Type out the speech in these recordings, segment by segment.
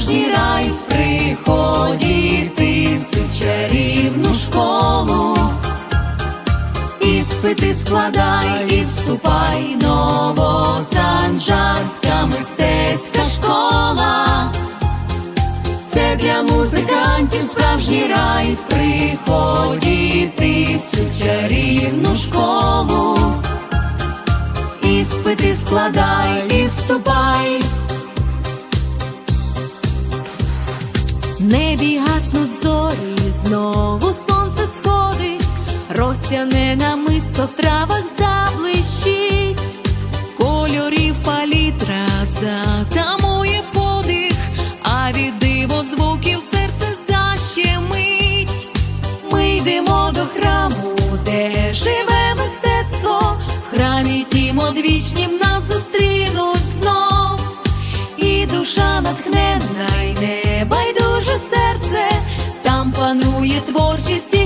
справжній рай. Приходіти в цю чарівну школу. Іспити складай і вступай, новосанжарська мистецька школа. Це для музикантів справжній рай. Приходіти в цю чарівну школу. Іспити складай і вступай. Росяне намисто в травах заблищить, кольорів палітра затамує подих, а від диво звуків серце защемить. Ми йдемо до храму, де живе мистецтво, в храмі тім одвічнім нас зустрінуть знов. І душа натхненна, й небайдуже серце, там панує творчість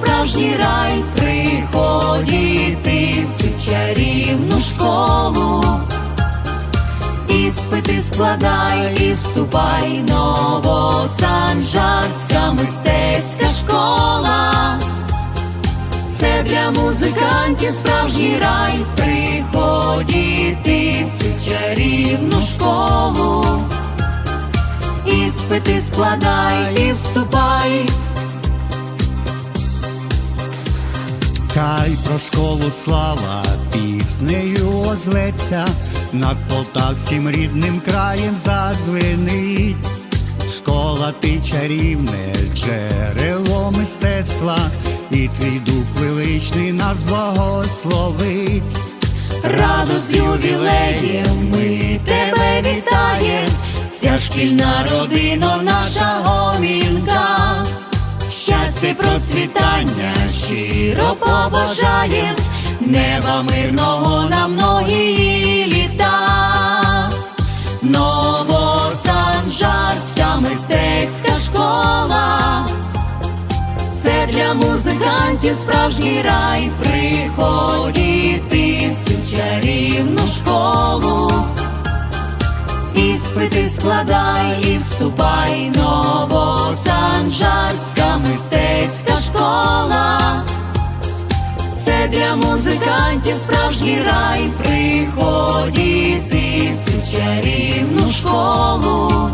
справжній рай. Приходіти в цю чарівну школу. Іспити складай і вступай, новосанжарська мистецька школа. Це для музикантів справжній рай. Приходіти в цю чарівну школу. Іспити складай і вступай. Хай про школу слава піснею озветься, над полтавським рідним краєм задзвенить. Школа ти чарівне джерело мистецтва, і твій дух величний нас благословить. Радо з ювілеєм ми тебе вітаєм, вся шкільна родина наша гомінка. Щастя, процвітання щиро побажаєм, неба мирного на многії літа. Новосанжарська мистецька школа. Це для музикантів справжній рай. Приходіти в цю чарівну школу. Іспити складай і вступай, новосанжарська мистецька школа. Це для музикантів справжній рай. Приходіти в цю чарівну школу.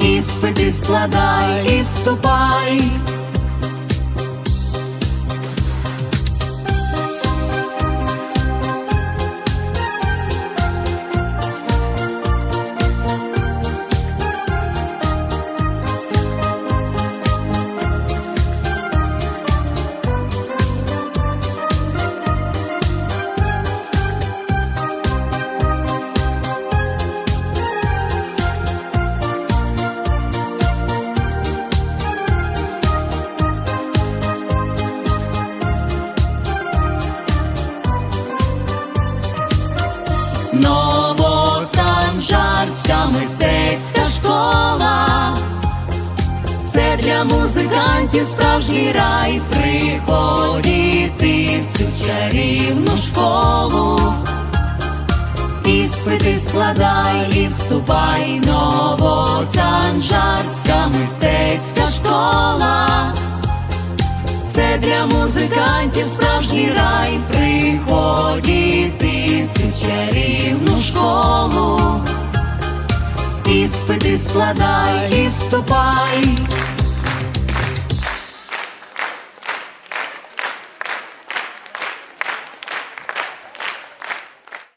Іспити складай і вступай. Новосанжарська мистецька школа. Це для музикантів справжній рай. Приходіти в цю чарівну школу. Іспити складай і вступай, новосанжарська мистецька школа. Це для музикантів справжній рай. Приходіти в цю чарівну школу. Іспити складай і вступай.